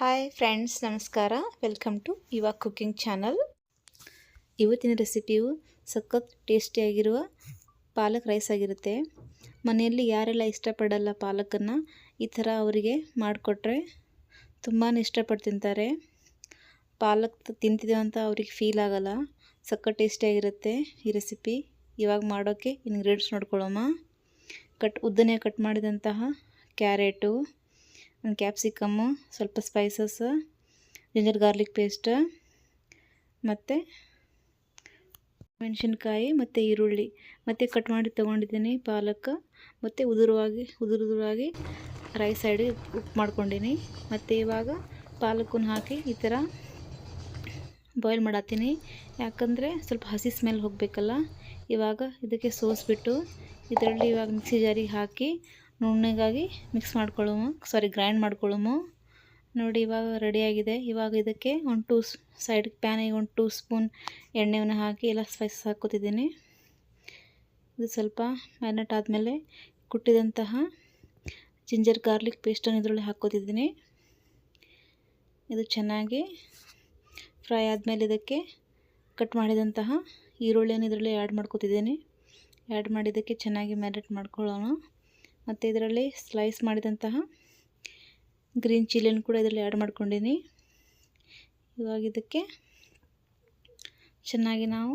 Hi friends ನಮಸ್ಕಾರ. Welcome to Yuva cooking channel ಇವತ್ತಿನ ರೆಸಿಪಿಯು ಸಖತ್ ಟೇಸ್ಟಿಯಾಗಿರುವ ಪಾಲಕ್ ರೈಸ್ ಆಗಿರುತ್ತೆ. ಮನೆಯಲ್ಲಿ ಯಾರೆಲ್ಲ ಇಷ್ಟಪಡಲ್ಲ ಪಾಲಕನ್ನು, ಈ ಥರ ಅವರಿಗೆ ಮಾಡಿಕೊಟ್ರೆ ತುಂಬಾ ಇಷ್ಟಪಟ್ಟು ತಿಂತಾರೆ. ಪಾಲಕ್ ತಿಂತಿದ್ದೇವೆ ಅಂತ ಅವ್ರಿಗೆ ಫೀಲ್ ಆಗಲ್ಲ. ಸಖತ್ ಟೇಸ್ಟಿಯಾಗಿರುತ್ತೆ ಈ ರೆಸಿಪಿ ಇವಾಗ ಮಾಡೋಕ್ಕೆ ಇಂಗ್ರೀಡಿಯೆಂಟ್ಸ್ ನೋಡ್ಕೊಳ್ಳೋಣ ಕಟ್ ಉದ್ದನೆ ಕಟ್ ಮಾಡಿದಂತಹ ಕ್ಯಾರೆಟು ಒಂದು ಕ್ಯಾಪ್ಸಿಕಮ್ಮು, ಸ್ವಲ್ಪ ಸ್ಪೈಸಸ್ ಜಿಂಜರ್ ಗಾರ್ಲಿಕ್ ಪೇಸ್ಟ್ ಮತ್ತು ಮೆಣಸಿನ್ಕಾಯಿ ಮತ್ತು ಈರುಳ್ಳಿ. ಮತ್ತು ಕಟ್ ಮಾಡಿ ತೊಗೊಂಡಿದ್ದೀನಿ ಪಾಲಕ್, ಮತ್ತು ಉದುರುವಾಗಿ, ಉದುರುದುರಾಗಿ ರೈಸ್ ಸೈಡಿಗೆ ಉಪ್ಪು ಮಾಡ್ಕೊಂಡಿನಿ. ಮತ್ತು ಇವಾಗ ಪಾಲಕನ್ನು ಹಾಕಿ ಈ ಥರ ಬಾಯ್ಲ್ ಮಾಡತ್ತೀನಿ. ಯಾಕಂದರೆ ಸ್ವಲ್ಪ ಹಸಿ ಸ್ಮೆಲ್ ಹೋಗಬೇಕಲ್ಲ, ಇವಾಗ ಇದಕ್ಕೆ ಸೋಸ್ಬಿಟ್ಟು ಇದರಲ್ಲಿ ಇವಾಗ ಮಿಕ್ಸಿ ಜಾರಿಗೆ ಹಾಕಿ ನುಣ್ಣಗಾಗಿ ಮಿಕ್ಸ್ ಮಾಡ್ಕೊಳ್ಳೋಮು. ಸಾರಿ ಗ್ರೈಂಡ್ ಮಾಡ್ಕೊಳ್ಳೋಮು. ನೋಡಿ, ಇವಾಗ ರೆಡಿಯಾಗಿದೆ ಇವಾಗ ಇದಕ್ಕೆ ಒಂದು ಟೂ ಸೈಡ್ ಪ್ಯಾನಿಗೆ ಒಂದು ಟೂ ಸ್ಪೂನ್ ಎಣ್ಣೆಯನ್ನು ಹಾಕಿ ಎಲ್ಲ ಸ್ಪೈಸಸ್ ಹಾಕೋತಿದ್ದೀನಿ ಇದು ಸ್ವಲ್ಪ ಮ್ಯಾರಿನೇಟ್ ಆದಮೇಲೆ ಕುಟ್ಟಿದಂತಹ ಜಿಂಜರ್ ಗಾರ್ಲಿಕ್ ಪೇಸ್ಟನ್ನು ಇದರಲ್ಲಿ ಹಾಕೋತಿದ್ದೀನಿ ಇದು ಚೆನ್ನಾಗಿ ಫ್ರೈ ಆದಮೇಲೆ ಇದಕ್ಕೆ ಕಟ್ ಮಾಡಿದಂತಹ ಈರುಳ್ಳಿಯನ್ನು ಇದರಲ್ಲಿ ಆ್ಯಡ್ ಮಾಡ್ಕೋತಿದ್ದೀನಿ. ಆ್ಯಡ್ ಮಾಡಿದ್ದಕ್ಕೆ ಚೆನ್ನಾಗಿ ಮ್ಯಾರಿನೇಟ್ ಮಾಡ್ಕೊಳ್ಳೋಣ. ಮತ್ತು ಇದರಲ್ಲಿ ಸ್ಲೈಸ್ ಮಾಡಿದಂತಹ ಗ್ರೀನ್ ಚಿಲ್ಲಿನ ಕೂಡ ಇದರಲ್ಲಿ ಆ್ಯಡ್ ಮಾಡ್ಕೊಂಡೀನಿ. ಇವಾಗ ಇದಕ್ಕೆ ಚೆನ್ನಾಗಿ ನಾವು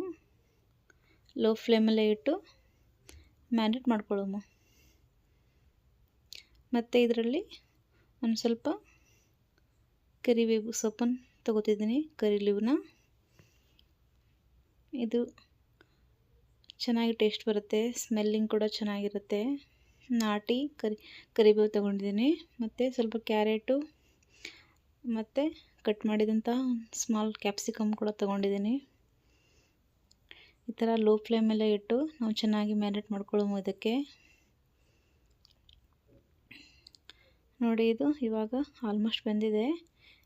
ಲೋ ಫ್ಲೇಮಲ್ಲೇ ಇಟ್ಟು ಮ್ಯಾರಿನೇಟ್ ಮಾಡ್ಕೊಳ್ಳೋಮ. ಮತ್ತು ಇದರಲ್ಲಿ ಒಂದು ಸ್ವಲ್ಪ ಕರಿಬೇವು ಸೊಪ್ಪನ್ನು ತೊಗೋತಿದ್ದೀನಿ ಕರಿಲೀವನ್ನ ಇದು ಚೆನ್ನಾಗಿ ಟೇಸ್ಟ್ ಬರುತ್ತೆ ಸ್ಮೆಲ್ಲಿಂಗ್ ಕೂಡ ಚೆನ್ನಾಗಿರುತ್ತೆ. ನಾಟಿ ಕರಿ, ಕರಿಬೇವು ತೊಗೊಂಡಿದ್ದೀನಿ. ಮತ್ತು ಸ್ವಲ್ಪ ಕ್ಯಾರೆಟು, ಮತ್ತು ಕಟ್ ಮಾಡಿದಂಥ ಸ್ಮಾಲ್ ಕ್ಯಾಪ್ಸಿಕಮ್ ಕೂಡ ತೊಗೊಂಡಿದ್ದೀನಿ. ಈ ಥರ ಲೋ ಫ್ಲೇಮೆಲ್ಲ ಇಟ್ಟು ನಾವು ಚೆನ್ನಾಗಿ ಮ್ಯಾರಿನೇಟ್ ಮಾಡ್ಕೊಳ್ಳೋ ಇದಕ್ಕೆ. ನೋಡಿ, ಇದು ಇವಾಗ ಆಲ್ಮೋಸ್ಟ್ ಬಂದಿದೆ.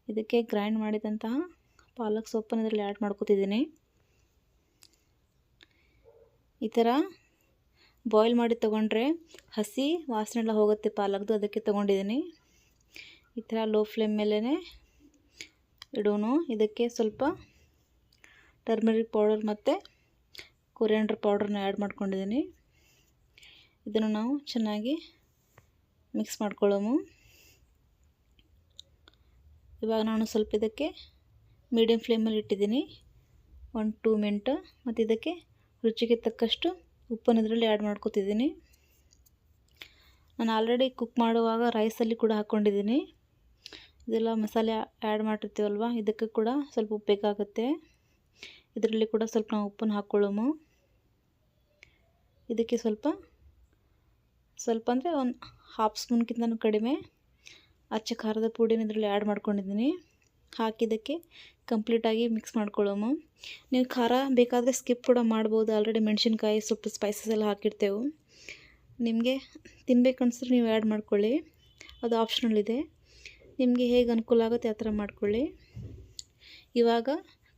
ಇದಕ್ಕೆ ಗ್ರೈಂಡ್ ಮಾಡಿದಂತಹ ಪಾಲಕ್ ಸೊಪ್ಪನ್ನು ಇದರಲ್ಲಿ ಆ್ಯಡ್ ಮಾಡ್ಕೊತಿದ್ದೀನಿ. ಈ ಥರ ಬಾಯ್ಲ್ ಮಾಡಿ ತೊಗೊಂಡ್ರೆ ಹಸಿ ವಾಸನೆ ಎಲ್ಲ ಹೋಗುತ್ತೆ ಪಾಲಕ್ದು, ಅದಕ್ಕೆ ತೊಗೊಂಡಿದ್ದೀನಿ. ಈ ಥರ ಲೋ ಫ್ಲೇಮ್ ಮೇಲೇ ಇಡೋನು. ಇದಕ್ಕೆ ಸ್ವಲ್ಪ ಟರ್ಮರಿಕ್ ಪೌಡರ್ ಮತ್ತು ಕೊರಿಯಾಂಡ್ರ್ ಪೌಡ್ರನ್ನ ಆ್ಯಡ್ ಮಾಡ್ಕೊಂಡಿದ್ದೀನಿ. ಇದನ್ನು ನಾವು ಚೆನ್ನಾಗಿ ಮಿಕ್ಸ್ ಮಾಡ್ಕೊಳ್ಳೋಮು. ಇವಾಗ ನಾನು ಸ್ವಲ್ಪ ಇದಕ್ಕೆ ಮೀಡಿಯಮ್ ಫ್ಲೇಮಲ್ಲಿ ಇಟ್ಟಿದ್ದೀನಿ. ಒಂದು ಟೂ ಮಿನಿಟ್ ಮತ್ತು ಇದಕ್ಕೆ ರುಚಿಗೆ ತಕ್ಕಷ್ಟು ಉಪ್ಪನ್ನು ಇದರಲ್ಲಿ ಆ್ಯಡ್ ಮಾಡ್ಕೊತಿದ್ದೀನಿ. ನಾನು ಆಲ್ರೆಡಿ ಕುಕ್ ಮಾಡುವಾಗ ರೈಸಲ್ಲಿ ಕೂಡ ಹಾಕ್ಕೊಂಡಿದ್ದೀನಿ ಇದೆಲ್ಲ ಮಸಾಲೆ ಆ್ಯಡ್ ಮಾಡಿರ್ತೀವಲ್ವ? ಇದಕ್ಕೆ ಕೂಡ ಸ್ವಲ್ಪ ಉಪ್ಪು ಬೇಕಾಗುತ್ತೆ. ಇದರಲ್ಲಿ ಕೂಡ ಸ್ವಲ್ಪ ನಾವು ಉಪ್ಪನ್ನು ಹಾಕ್ಕೊಳ್ಳೋಮು ಇದಕ್ಕೆ ಸ್ವಲ್ಪ ಸ್ವಲ್ಪ ಅಂದರೆ ಒಂದು ಹಾಫ್ ಸ್ಪೂನ್ಗಿಂತ ಕಡಿಮೆ. ಅಚ್ಚ ಖಾರದ ಪುಡಿನ ಇದರಲ್ಲಿ ಆ್ಯಡ್ ಮಾಡ್ಕೊಂಡಿದ್ದೀನಿ. ಹಾಕಿದ್ದಕ್ಕೆ ಕಂಪ್ಲೀಟಾಗಿ ಮಿಕ್ಸ್ ಮಾಡ್ಕೊಳ್ಳೋಮು. ನೀವು ಖಾರ ಬೇಕಾದರೆ ಸ್ಕಿಪ್ ಕೂಡ ಮಾಡ್ಬೋದು. ಆಲ್ರೆಡಿ ಮೆಣಸಿನ್ಕಾಯಿ ಸೊಪ್ಪು ಸ್ಪೈಸಸ್ ಎಲ್ಲ ಹಾಕಿರ್ತೇವೆ. ನಿಮಗೆ ತಿನ್ಬೇಕು ಅನಿಸಿದ್ರೆ ನೀವು ಆ್ಯಡ್ ಮಾಡ್ಕೊಳ್ಳಿ. ಅದು ಆಪ್ಷನಲ್ ಇದೆ. ನಿಮಗೆ ಹೇಗೆ ಅನುಕೂಲ ಆಗುತ್ತೆ ಆ ಥರ ಮಾಡ್ಕೊಳ್ಳಿ. ಇವಾಗ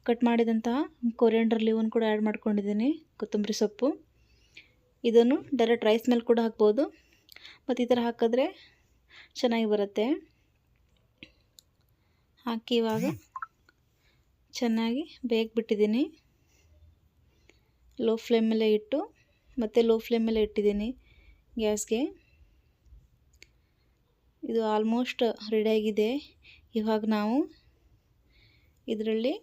ಕಟ್ ಮಾಡಿದಂತಹ ಕೊರಿಯಂಡರ್ ಲೀವನ್ನು ಕೂಡ ಆ್ಯಡ್ ಮಾಡ್ಕೊಂಡಿದ್ದೀನಿ. ಕೊತ್ತಂಬರಿ ಸೊಪ್ಪು. ಇದನ್ನು ಡೈರೆಕ್ಟ್ ರೈಸ್ ಮೇಲೆ ಕೂಡ ಹಾಕ್ಬೋದು. ಮತ್ತು ಈ ಥರ ಹಾಕಿದ್ರೆ ಚೆನ್ನಾಗಿ ಬರುತ್ತೆ. ಹಾಕಿ ಇವಾಗ ಚೆನ್ನಾಗಿ ಬೇಯಕ್ಬಿಟ್ಟಿದ್ದೀನಿ ಲೋ ಫ್ಲೇಮಲ್ಲೇ ಇಟ್ಟು, ಮತ್ತು ಲೋ ಫ್ಲೇಮಲ್ಲೇ ಇಟ್ಟಿದ್ದೀನಿ ಗ್ಯಾಸ್ಗೆ. ಇದು ಆಲ್ಮೋಸ್ಟ್ ರೆಡಿಯಾಗಿದೆ ಇವಾಗ ನಾವು ಇದರಲ್ಲಿ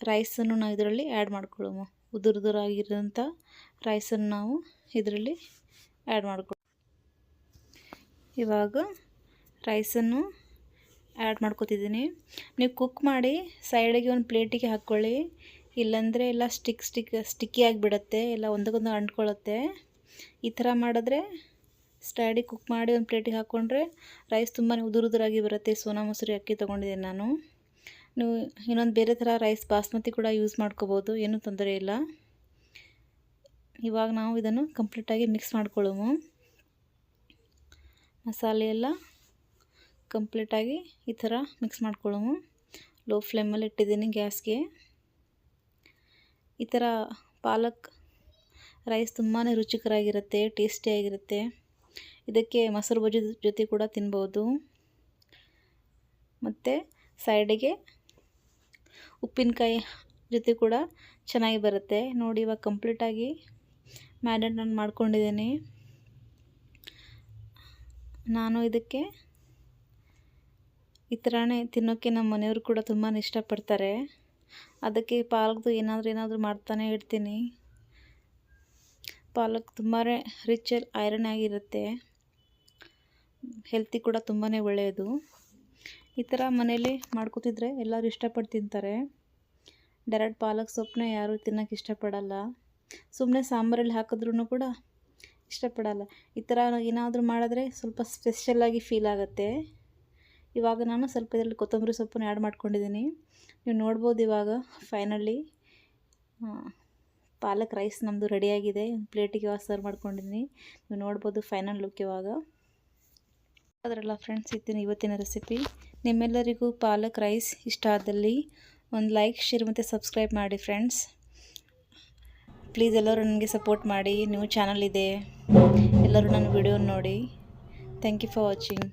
ರೈಸನ್ನು ನಾವು ಇದರಲ್ಲಿ ಆ್ಯಡ್ ಮಾಡ್ಕೊಳ್ಳೋము ಉದುರುದುರಾಗಿರೋಂಥ ರೈಸನ್ನು ನಾವು ಇದರಲ್ಲಿ ಆ್ಯಡ್ ಮಾಡ್ಕೊ ಇವಾಗ ರೈಸನ್ನು ಆ್ಯಡ್ ಮಾಡ್ಕೊತಿದ್ದೀನಿ. ನೀವು ಕುಕ್ ಮಾಡಿ ಸೈಡಿಗೆ ಒಂದು ಪ್ಲೇಟಿಗೆ ಹಾಕ್ಕೊಳ್ಳಿ. ಇಲ್ಲಾಂದರೆ ಎಲ್ಲ ಸ್ಟಿಕ್ ಸ್ಟಿಕ್ ಸ್ಟಿಕ್ಕಿ ಆಗಿಬಿಡತ್ತೆ. ಎಲ್ಲ ಒಂದಕ್ಕೊಂದು ಅಂಟ್ಕೊಳ್ಳುತ್ತೆ ಈ ಥರ ಮಾಡಿದ್ರೆ ಸ್ಟೈಡಿಗೆ ಕುಕ್ ಮಾಡಿ ಒಂದು ಪ್ಲೇಟಿಗೆ ಹಾಕ್ಕೊಂಡ್ರೆ ರೈಸ್ ತುಂಬಾ ಉದುರುದುರಾಗಿ ಬರುತ್ತೆ. ಸೋನಾ ಮೊಸರು ಅಕ್ಕಿ ತೊಗೊಂಡಿದ್ದೀನಿ ನಾನು. ನೀವು ಇನ್ನೊಂದು ಬೇರೆ ಥರ ರೈಸ್ ಬಾಸ್ಮತಿ ಕೂಡ ಯೂಸ್ ಮಾಡ್ಕೋಬೋದು. ಏನೂ ತೊಂದರೆ ಇಲ್ಲ. ಇವಾಗ ನಾವು ಇದನ್ನು ಕಂಪ್ಲೀಟಾಗಿ ಮಿಕ್ಸ್ ಮಾಡ್ಕೊಳ್ಳೋಮು. ಮಸಾಲೆ ಎಲ್ಲ ಕಂಪ್ಲೀಟಾಗಿ ಈ ಥರ ಮಿಕ್ಸ್ ಮಾಡ್ಕೊಳ್ಳೋಣ. ಲೋ ಫ್ಲೇಮಲ್ಲಿ ಇಟ್ಟಿದ್ದೀನಿ ಗ್ಯಾಸ್ಗೆ. ಈ ಥರ ಪಾಲಕ್ ರೈಸ್ ತುಂಬಾ ರುಚಿಕರಾಗಿರುತ್ತೆ ಟೇಸ್ಟಿಯಾಗಿರುತ್ತೆ ಇದಕ್ಕೆ ಮೊಸರು ಬಜ್ಜಿ ಜೊತೆ ಕೂಡ ತಿನ್ಬೋದು. ಮತ್ತು ಸೈಡಿಗೆ ಉಪ್ಪಿನಕಾಯಿ ಜೊತೆ ಕೂಡ ಚೆನ್ನಾಗಿ ಬರುತ್ತೆ. ನೋಡಿ, ಇವಾಗ ಕಂಪ್ಲೀಟಾಗಿ ಮ್ಯಾರಿನೇಟ್ ನಾನು ಮಾಡ್ಕೊಂಡಿದ್ದೀನಿ. ನಾನು ಇದಕ್ಕೆ ಈ ಥರನೇ ತಿನ್ನೋಕ್ಕೆ ನಮ್ಮ ಮನೆಯವರು ಕೂಡ ತುಂಬಾ ಇಷ್ಟಪಡ್ತಾರೆ. ಅದಕ್ಕೆ ಪಾಲಕ್ದು ಏನಾದರೂ ಏನಾದರೂ ಮಾಡ್ತಾನೆ ಇಡ್ತೀನಿ ಪಾಲಕ್ ತುಂಬಾ ರಿಚ್ ಐರನ್ ಆಗಿರುತ್ತೆ. ಹೆಲ್ತಿ ಕೂಡ ತುಂಬಾ ಒಳ್ಳೆಯದು. ಈ ಥರ ಮನೇಲಿ ಮಾಡ್ಕೋತಿದ್ರೆ ಎಲ್ಲರೂ ಇಷ್ಟಪಟ್ಟು ತಿಂತಾರೆ ಡೈರೆಕ್ಟ್ ಪಾಲಕ್ ಸೊಪ್ಪನ್ನ ಯಾರೂ ತಿನ್ನೋಕ್ಕೆ ಇಷ್ಟಪಡಲ್ಲ. ಸುಮ್ಮನೆ ಸಾಂಬಾರಲ್ಲಿ ಹಾಕಿದ್ರೂ ಕೂಡ ಇಷ್ಟಪಡಲ್ಲ. ಈ ಥರ ಏನಾದರೂ ಮಾಡಿದ್ರೆ ಸ್ವಲ್ಪ ಸ್ಪೆಷಲ್ಲಾಗಿ ಫೀಲ್ ಆಗುತ್ತೆ. ಇವಾಗ ನಾನು ಸ್ವಲ್ಪ ಇದರಲ್ಲಿ ಕೊತ್ತಂಬರಿ ಸೊಪ್ಪನ್ನು ಆ್ಯಡ್ ಮಾಡ್ಕೊಂಡಿದ್ದೀನಿ. ನೀವು ನೋಡ್ಬೋದು ಇವಾಗ ಫೈನಲಿ ಪಾಲಕ್ ರೈಸ್ ನಮ್ಮದು ರೆಡಿಯಾಗಿದೆ ಪ್ಲೇಟಿಗೆ ಇವಾಗ ಸರ್ವ್ ಮಾಡ್ಕೊಂಡಿದ್ದೀನಿ. ನೀವು ನೋಡ್ಬೋದು ಫೈನಲ್ ಲುಕ್ ಇವಾಗ. ಅದರಲ್ಲ ಫ್ರೆಂಡ್ಸ್ ಇತ್ತೀನಿ ಇವತ್ತಿನ ರೆಸಿಪಿ ನಿಮ್ಮೆಲ್ಲರಿಗೂ ಪಾಲಕ್ ರೈಸ್ ಇಷ್ಟ ಆದಲ್ಲಿ ಒಂದು ಲೈಕ್ ಶೇರ್ ಮತ್ತು ಸಬ್ಸ್ಕ್ರೈಬ್ ಮಾಡಿ ಫ್ರೆಂಡ್ಸ್ ಪ್ಲೀಸ್ ಎಲ್ಲರೂ ನನಗೆ ಸಪೋರ್ಟ್ ಮಾಡಿ. ನ್ಯೂ ಚಾನಲ್ ಇದೆ. ಎಲ್ಲರೂ ನನ್ನ ವಿಡಿಯೋ ನೋಡಿ. Thank you for watching